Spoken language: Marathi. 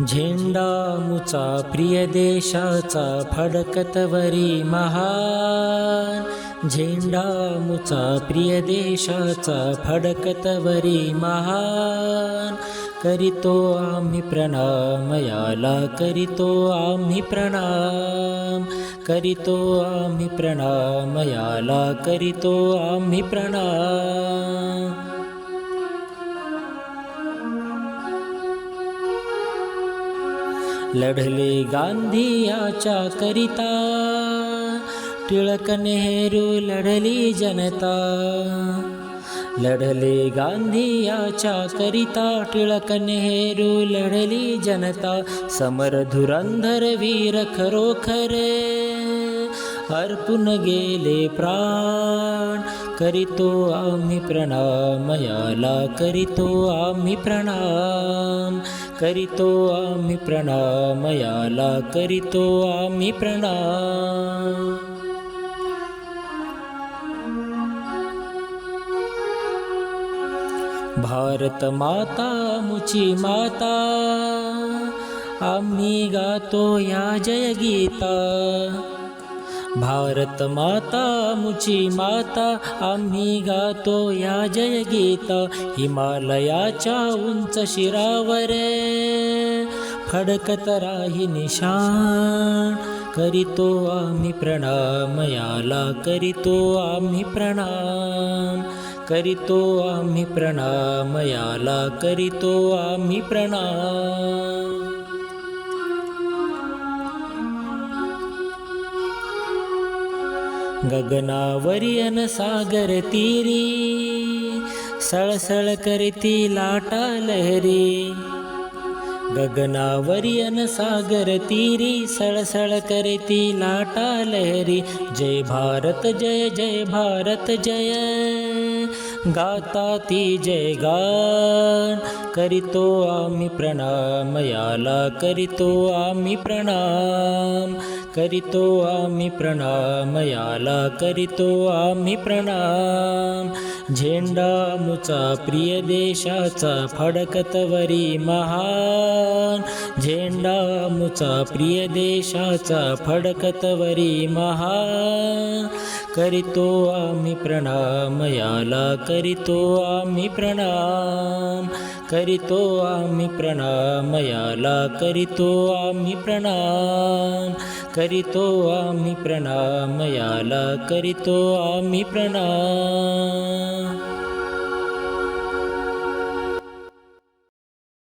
झेंडा मुचा प्रिय देशाचा फडकतवरी महान. झेंडा मुचा प्रिय देशाचा फडकतवरी महान. करीतो आम्ही प्रणाम याला करीतो आम्ही प्रणाम. करीतो आम्ही प्रणाम याला करीतो आम्ही प्रणाम. लढले गांधीयाच्या करिता. टिळक नेहरू लढली जनता. लढले गांधी याच्या करिता. टिळक नेहरू लढली जनता. समर धुरंधर वीर खरोखरे. अर्पून गेले प्राण. करीतो आम्ही प्रणाम याला करीतो आम्ही प्रणाम. करीतो आम्ही प्रणाम याला करीतो आम्ही प्रणाम. भारत माता मुची माता आम्ही गातो या जय गीता भारत माता मुची माता आम्ही गातो या जय गीता हिमालयाच्या उंच शिरावर फडकत राही निशान करीतो आम्ही प्रणाम याला करीतो आम्ही प्रणाम. करीतो आम्ही प्रणाम याला करीतो आम्ही प्रणाम. अन सागर तीरी सळसळ करती लाटा लहरी अन सागर तीरी सळसळ करती लाटा लहरी जय भारत जय जय भारत जय गाता ती जय गान करीतो आम्ही प्रणाम याला करीतो आम्ही प्रणाम करीतो आम्ही प्रणाम याला करीतो आम्ही प्रणाम. झेंडा मुचा प्रिय देशाचा फडकतवरी महान. झेंडा मुचा प्रिय देशाचा फडकतवरी महान. करितो आम्ही प्रणाम याला करितो आम्ही प्रणाम. करितो आम्ही प्रणाम याला करितो आम्ही प्रणाम. करितो आम्ही प्रणाम याला करितो आम्ही प्रणाम.